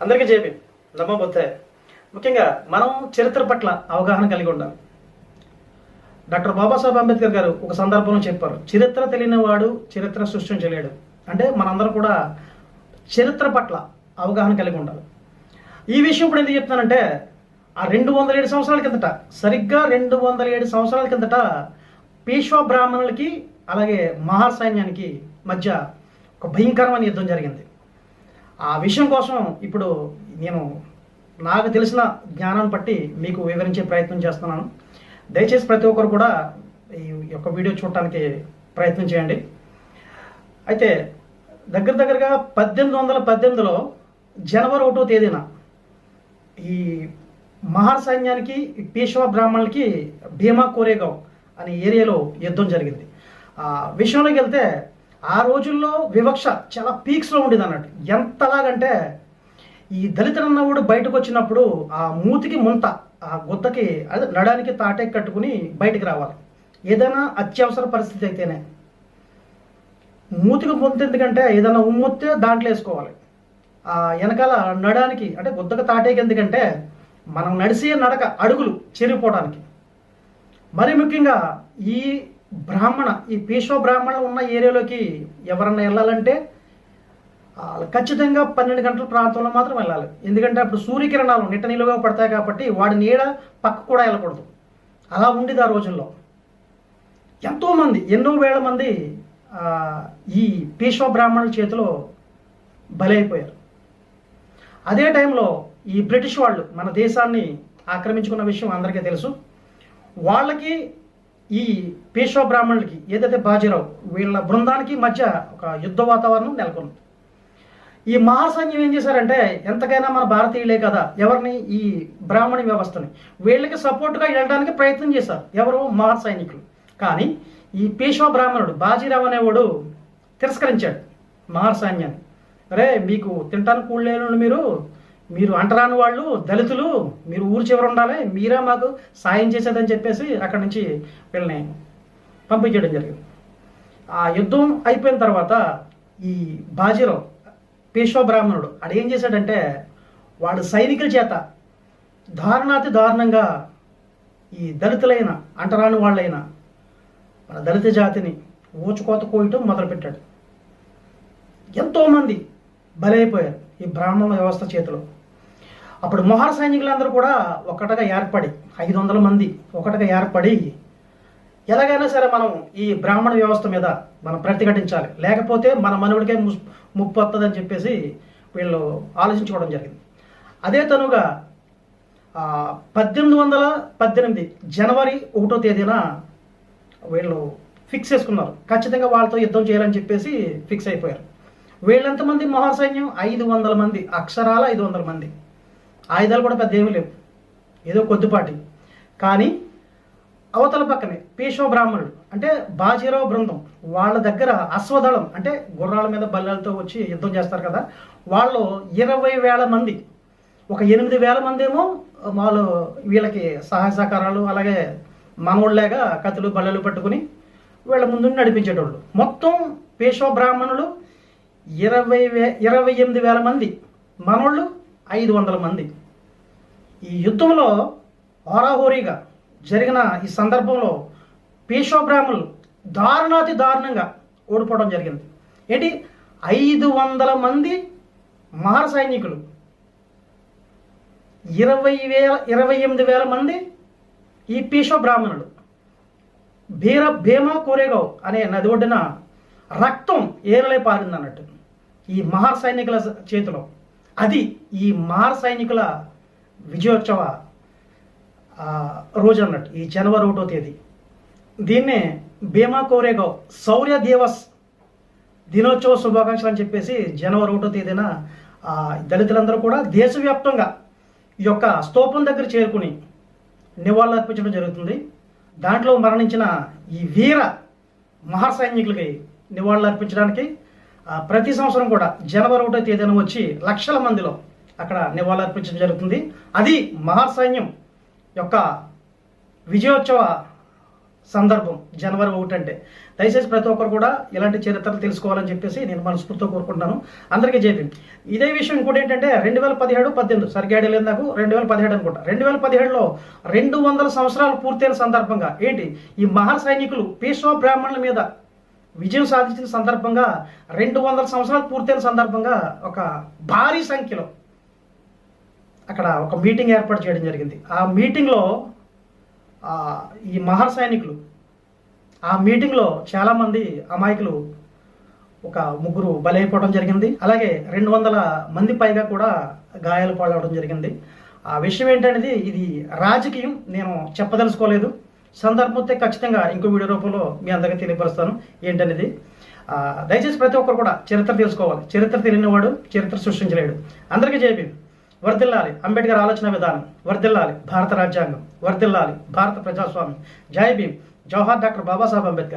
అందరికీ జేబీ నమ్మబోతే ముఖ్యంగా మనం చరిత్ర పట్ల అవగాహన కలిగి ఉండాలి. డాక్టర్ బాబాసాహెబ్ అంబేద్కర్ గారు ఒక సందర్భంలో చెప్పారు చరిత్ర తెలియని వాడు చరిత్ర సృష్టించలేడు. అంటే మనందరం కూడా చరిత్ర పట్ల అవగాహన కలిగి ఉండాలి. ఈ విషయం ఇప్పుడు ఎందుకు చెప్తానంటే ఆ రెండు వందల ఏడు సంవత్సరాల కిందట సరిగ్గా రెండు వందల ఏడు సంవత్సరాల కిందట పేష్వా బ్రాహ్మణులకి అలాగే మహా సైన్యానికి మధ్య ఒక భయంకరమైన యుద్ధం జరిగింది. ఆ విషయం కోసం ఇప్పుడు నేను నాకు తెలిసిన జ్ఞానాన్ని బట్టి మీకు వివరించే ప్రయత్నం చేస్తున్నాను. దయచేసి ప్రతి ఒక్కరు కూడా ఈ యొక్క వీడియో చూడటానికి ప్రయత్నం చేయండి. అయితే దగ్గర దగ్గరగా పద్దెనిమిది వందల పద్దెనిమిదిలో జనవరి ఒకటో తేదీన ఈ మహా సైన్యానికి ఈ బ్రాహ్మణులకి భీమా కోరేగావ్ అనే ఏరియాలో యుద్ధం జరిగింది. ఆ విషయంలోకి వెళ్తే ఆ రోజుల్లో వివక్ష చాలా పీక్స్లో ఉండేది అన్నట్టు. ఎంతలాగంటే ఈ దళితులన్నవాడు బయటకు వచ్చినప్పుడు ఆ మూతికి ముంత ఆ గుద్దకి అదే నడానికి తాటే కట్టుకుని బయటికి రావాలి. ఏదైనా అత్యవసర పరిస్థితి అయితేనే. మూతికి ముంత ఎందుకంటే ఏదైనా ఉమ్మొత్తే దాంట్లో వేసుకోవాలి. ఆ వెనకాల నడానికి అంటే గుద్దకు తాటేకి ఎందుకంటే మనం నడిసే నడక అడుగులు చెరిగిపోవడానికి మరి ముఖ్యంగా ఈ బ్రాహ్మణ ఈ పీశ్వ బ్రాహ్మణులు ఉన్న ఏరియాలోకి ఎవరన్నా వెళ్ళాలంటే ఖచ్చితంగా పన్నెండు గంటల ప్రాంతంలో మాత్రం వెళ్ళాలి. ఎందుకంటే అప్పుడు సూర్యకిరణాలు నిట్ట నిలువుగా పడతాయి కాబట్టి వాడి నీడ పక్క కూడా వెళ్ళకూడదు. అలా ఉండేది ఆ రోజుల్లో. ఎంతోమంది ఎన్నో వేల మంది ఈ పీశ్వ బ్రాహ్మణుల చేతిలో బలైపోయారు. అదే టైంలో ఈ బ్రిటిష్ వాళ్ళు మన దేశాన్ని ఆక్రమించుకున్న విషయం అందరికీ తెలుసు. వాళ్ళకి ఈ పేషవ బ్రాహ్మణులకి ఏదైతే బాజీరావు వీళ్ళ బృందానికి మధ్య ఒక యుద్ధ వాతావరణం నెలకొంది. ఈ మహాసైన్యం ఏం చేశారంటే ఎంతకైనా మన భారతీయులే కదా ఎవరిని ఈ బ్రాహ్మణి వ్యవస్థని వీళ్ళకి సపోర్ట్గా వెళ్ళడానికి ప్రయత్నం చేశారు. ఎవరు మహా సైనికులు కానీ ఈ పేషవ బ్రాహ్మణుడు బాజీరావు అనేవాడు తిరస్కరించాడు మహాసైన్యాన్ని. అరే మీకు తింటానికి కూడలేను మీరు మీరు అంటరాని వాళ్ళు దళితులు మీరు ఊరు చివర ఉండాలి మీరే మాకు సాయం చేసేదని చెప్పేసి అక్కడి నుంచి వీళ్ళని పంపించడం జరిగింది. ఆ యుద్ధం అయిపోయిన తర్వాత ఈ బాజీరావు పేషో బ్రాహ్మణుడు ఆడు ఏం చేశాడంటే వాడు సైనికుల చేత దారుణాతి దారుణంగా ఈ దళితులైన అంటరాని వాళ్ళైన మన దళిత జాతిని ఊచుకోత కోయటం మొదలుపెట్టాడు. ఎంతోమంది బలైపోయారు. ఈ బ్రాహ్మణ వ్యవస్థ చేతిలో. అప్పుడు మొహర సైనికులందరూ కూడా ఒకటగా ఏర్పడి ఐదు వందల మంది ఒకటగా ఏర్పడి ఎలాగైనా సరే మనం ఈ బ్రాహ్మణ వ్యవస్థ మీద మనం ప్రతిఘటించాలి. లేకపోతే మన మనవుడికే ము ముప్పు వస్తుందని చెప్పేసి వీళ్ళు ఆలోచించుకోవడం జరిగింది. అదే తనుగా పద్దెనిమిది వందల పద్దెనిమిది జనవరి ఒకటో తేదీన వీళ్ళు ఫిక్స్ చేసుకున్నారు. ఖచ్చితంగా వాళ్ళతో యుద్ధం చేయాలని చెప్పేసి ఫిక్స్ అయిపోయారు. వీళ్ళెంతమంది మహాసైన్యం? ఐదు వందల మంది. అక్షరాల ఐదు వందల మంది. ఆయుధాలు కూడా పెద్ద ఏమీ లేవు. ఏదో కొద్దిపాటి. కానీ అవతల పక్కనే పేషవ బ్రాహ్మణుడు అంటే బాజీరావు బృందం వాళ్ళ దగ్గర అశ్వదళం అంటే గుర్రాల మీద బల్లెలతో వచ్చి యుద్ధం చేస్తారు కదా వాళ్ళు ఇరవై వేల మంది. ఒక ఎనిమిది వేల మంది ఏమో వాళ్ళు వీళ్ళకి సహాయ సహకారాలు అలాగే మనోళ్ళలాగా కత్తులు బల్లెలు పట్టుకుని వీళ్ళ ముందు నడిపించేటోళ్ళు. మొత్తం పేషవ బ్రాహ్మణులు ఇరవై వే ఇరవై ఎనిమిది వేల మంది. మనోళ్ళు ఐదు వందల మంది. ఈ యుద్ధంలో హోరాహోరీగా జరిగిన ఈ సందర్భంలో పేషవ బ్రాహ్మణులు దారుణాతి దారుణంగా ఓడిపోవడం జరిగింది. ఏంటి? ఐదు వందల మంది మహార సైనికులు. ఇరవై వేల ఇరవై ఎనిమిది వేల మంది ఈ పీశో బ్రాహ్మణులు భీర భీమా కోరేగావ్ అనే నది ఒడ్డున రక్తం ఏరలే పారింది అన్నట్టు ఈ మహార్ సైనికుల చేతిలో. అది ఈ మహార్ సైనికుల విజయోత్సవ రోజు అన్నట్టు ఈ జనవరి ఒకటో తేదీ. దీన్నే భీమా కోరేగావ్ శౌర్య దివస్ దినోత్సవ శుభాకాంక్షలు అని చెప్పేసి జనవరి ఒకటో తేదీన దళితులందరూ కూడా దేశవ్యాప్తంగా ఈ యొక్క స్తూపం దగ్గర చేరుకుని నివాళులు అర్పించడం జరుగుతుంది. దాంట్లో మరణించిన ఈ వీర మహాసైనికులకి నివాళులు అర్పించడానికి ప్రతి సంవత్సరం కూడా జనవరి ఒకటో తేదీన వచ్చి లక్షల మందిలో అక్కడ నివాళులర్పించడం జరుగుతుంది. అది మహాసైన్యం యొక్క విజయోత్సవ సందర్భం జనవరి ఒకటి అంటే దయచేసి ప్రతి ఒక్కరు కూడా ఇలాంటి చరిత్రలు తెలుసుకోవాలని చెప్పేసి నేను మనస్ఫూర్తితో కోరుకుంటున్నాను. అందరికీ చెప్పి ఇదే విషయం ఇంకోటి ఏంటంటే రెండు వేల పదిహేడు పద్దెనిమిది. సరిగ్గా లేదు నాకు. రెండు వేల పదిహేడు అనుకుంటా. రెండు వేల పదిహేడులో రెండు వందల సంవత్సరాలు పూర్తయిన సందర్భంగా ఏంటి? ఈ మహా సైనికులు పీశ్వ బ్రాహ్మణుల మీద విజయం సాధించిన సందర్భంగా రెండు వందల సంవత్సరాలు పూర్తయిన సందర్భంగా ఒక భారీ సంఖ్యలో అక్కడ ఒక మీటింగ్ ఏర్పాటు చేయడం జరిగింది. ఆ మీటింగ్లో ఈ మహా సైనికులు ఆ మీటింగ్లో చాలామంది అమాయకులు ఒక ముగ్గురు బలైపోవడం జరిగింది. అలాగే రెండు వందల మంది పైగా కూడా గాయాలు పాలవడం జరిగింది. ఆ విషయం ఏంటనేది ఇది రాజకీయం నేను చెప్పదలుచుకోలేదు. సందర్భం వస్తే ఖచ్చితంగా ఇంకో వీడియో రూపంలో మీ అందరికీ తెలియపరుస్తాను. ఏంటనేది? దయచేసి ప్రతి ఒక్కరు కూడా చరిత్ర తెలుసుకోవాలి. చరిత్ర తెలియనివాడు చరిత్ర సృష్టించలేడు. అందరికీ జేబీ వర్ధిల్లాలి అంబేద్కర్ ఆలోచన విధానం. వర్దిల్లాలి భారత రాజ్యాంగం. వర్ధిల్లాలి భారత ప్రజాస్వామ్యం. జై భీమ్. జవహర్ డాక్టర్ బాబాసాహెబ్ అంబేద్కర్